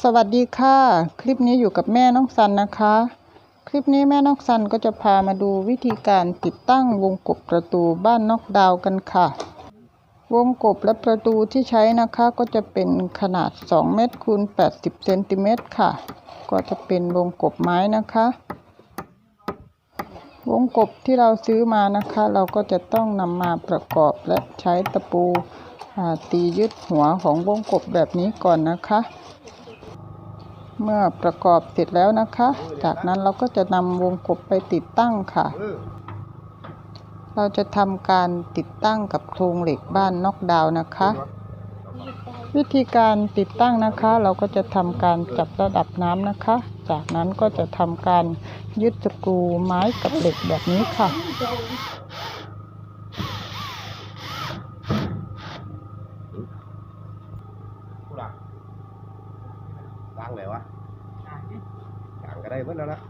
สวัสดีค่ะ คลิปนี้อยู่กับแม่น้องซันนะคะ คลิปนี้แม่น้องซันก็จะพามาดูวิธีการติดตั้งวงกบประตูบ้านนอกดาวกันค่ะ วงกบและประตูที่ใช้นะคะก็จะเป็นขนาด 2 เมตรคูณ80เซนติเมตรค่ะ ก็จะเป็นวงกบไม้นะคะ วงกบที่เราซื้อมานะคะ เราก็จะต้องนำมาประกอบและใช้ตะปู ตียึดหัวของวงกบแบบนี้ก่อนนะคะ เมื่อประกอบเสร็จแล้วนะคะ จากนั้นเราก็จะนำวงกบไปติดตั้งค่ะ เราจะทำการติดตั้งกับโครงเหล็กบ้านนอกดาวน์นะคะ วิธีการติดตั้งนะคะ เราก็จะทำการจับระดับน้ำนะคะ จากนั้นก็จะทำการยึดสกรูไม้กับเหล็กแบบนี้ค่ะ กูหลักวางไหนวะกลางก็ได้เพิ่นแล้วนะ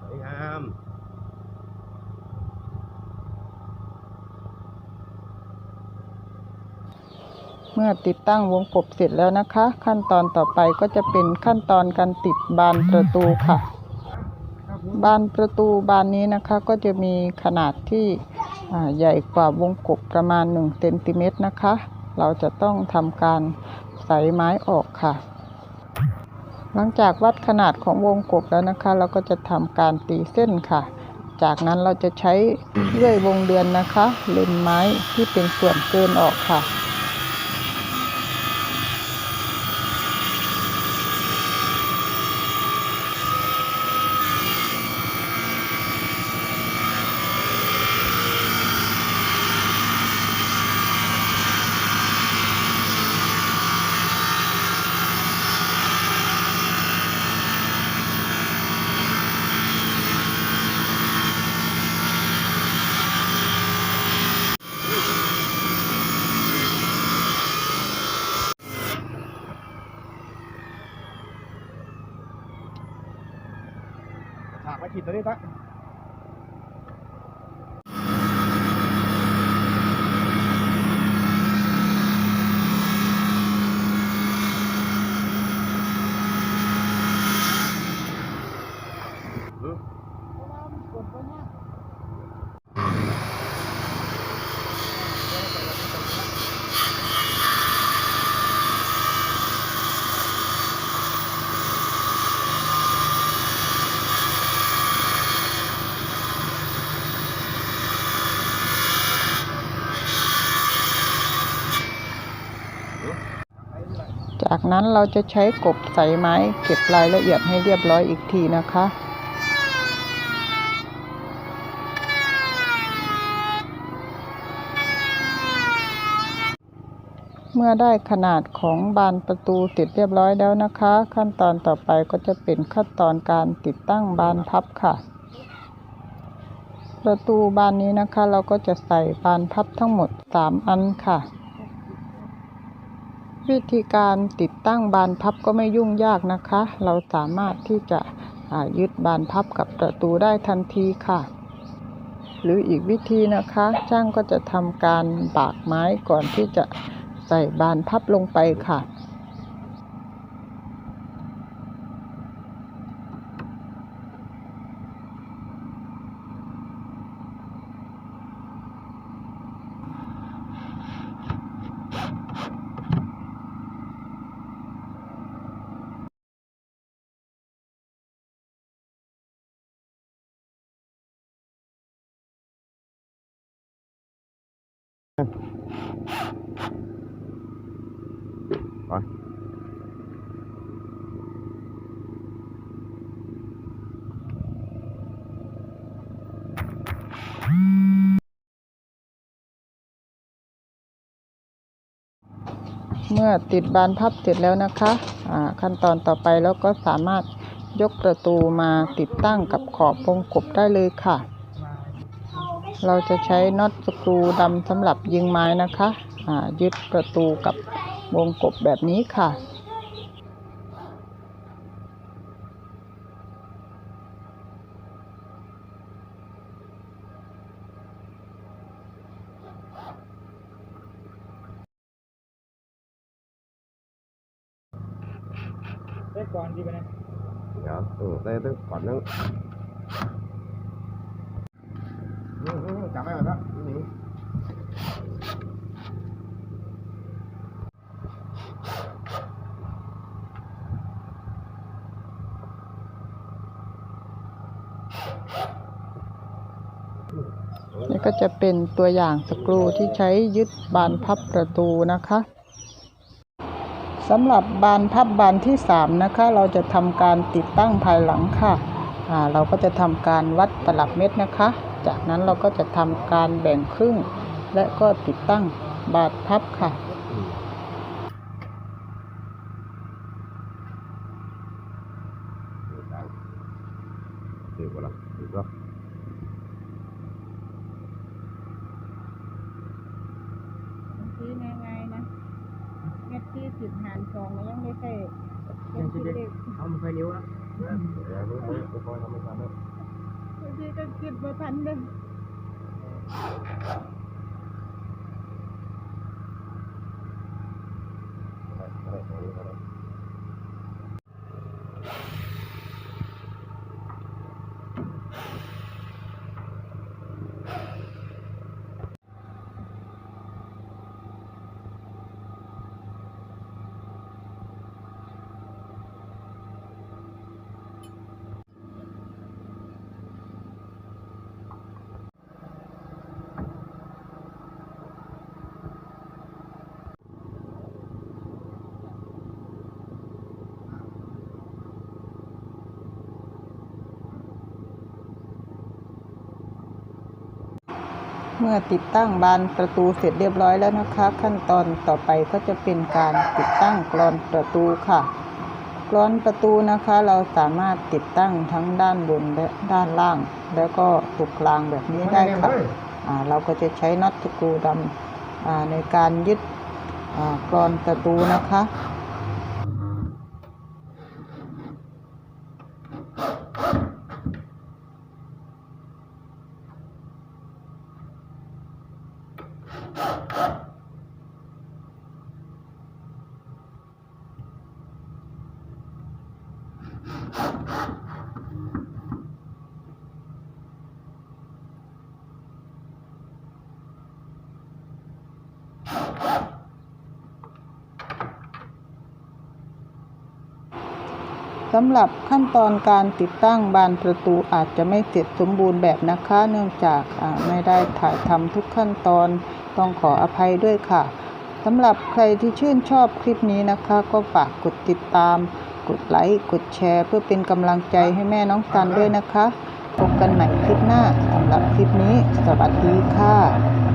สวยงาม เมื่อติดตั้งวงกบเสร็จแล้วนะคะ ขั้นตอนต่อไปก็จะเป็นขั้นตอนการติดบานประตูค่ะ บานประตูบานนี้นะคะก็จะมีขนาดที่ใหญ่กว่าวงกบประมาณ1เซนติเมตรนะคะ เราจะต้องทำการใส่ไม้ออกค่ะ หลังจากวัดขนาดของวงกบแล้วนะคะ เราก็จะทำการตีเส้นค่ะจากนั้นเราจะใช้เลื่อยวงเดือนนะคะเล็มไม้ที่เป็นส่วนเกินออกค่ะ ขีดตัวนี้ตัก จากนั้นเราจะใช้กบใส่ไม้เก็บรายละเอียดให้เรียบร้อยอีกทีนะคะเมื่อได้ขนาดของบานประตูเสร็จเรียบร้อยแล้วนะคะ ขั้นตอนต่อไปก็จะเป็นขั้นตอนการติดตั้งบานพับค่ะ ประตูบานนี้นะคะ เราก็จะใส่บานพับทั้งหมด 3 อันค่ะ วิธีการติดตั้งบานพับก็ไม่ยุ่งยากนะคะ เราสามารถที่จะยึดบานพับกับประตูได้ทันทีค่ะ หรืออีกวิธีนะคะช่างก็จะทำการบากไม้ก่อนที่จะใส่บานพับลงไปค่ะ ไปเมื่อติดบานพับเสร็จแล้วนะคะอ่าขั้นตอนต่อไปแล้วก็สามารถยกประตูมาติดตั้งกับขอบวงกบได้เลยค่ะ เราจะใช้น็อตสกรูดำสำหรับยิงไม้นะคะอ่ายึดประตูกับวงกบแบบนี้ค่ะ ได้ก่อนดีไปนะเดี๋ยวเออได้ตั้งก่อนนึง จับไปก่อนนะนี่นี่ก็จะเป็นตัวอย่างสกรูที่ใช้ยึดบานพับประตูนะคะสำหรับบานพับบานที่สามนะคะ เราจะทำการติดตั้งภายหลังค่ะ เราก็จะทำการวัดตลับเม็ดนะคะ จากนั้นเราก็จะทำการแบ่งครึ่ง และก็ติดตั้งบานพับค่ะถือว่าละถือก็ที่ง่ายๆนะเม็ดที่สิบหารสองยังไม่ใช่ยังจะได้เอามันค่อยเลี้ยวนะเดี๋ยวรู้รู้รู้คอยทำไม่ทันแล้ว ที่ก็คิดว่าทันเด้อ อะไรอะไรอะไร เมื่อติดตั้งบานประตูเสร็จเรียบร้อยแล้วนะคะ ขั้นตอนต่อไปก็จะเป็นการติดตั้งกรอนประตูค่ะกรอนประตูนะคะเราสามารถติดตั้งทั้งด้านบนและด้านล่าง แล้วก็ตรงกลางแบบนี้ได้ค่ะเราก็จะใช้น็อตสกรูดำในการยึดกรอนประตูนะคะ สำหรับขั้นตอนการติดตั้งบานประตูอาจจะไม่เสร็จสมบูรณ์แบบนะคะ เนื่องจากไม่ได้ถ่ายทำทุกขั้นตอนต้องขออภัยด้วยค่ะสำหรับใครที่ชื่นชอบคลิปนี้นะคะ ก็ฝากกดติดตาม กดไลค์กดแชร์ เพื่อเป็นกำลังใจให้แม่น้องกันด้วยนะคะพบกันใหม่คลิปหน้าสำหรับคลิปนี้ สวัสดีค่ะ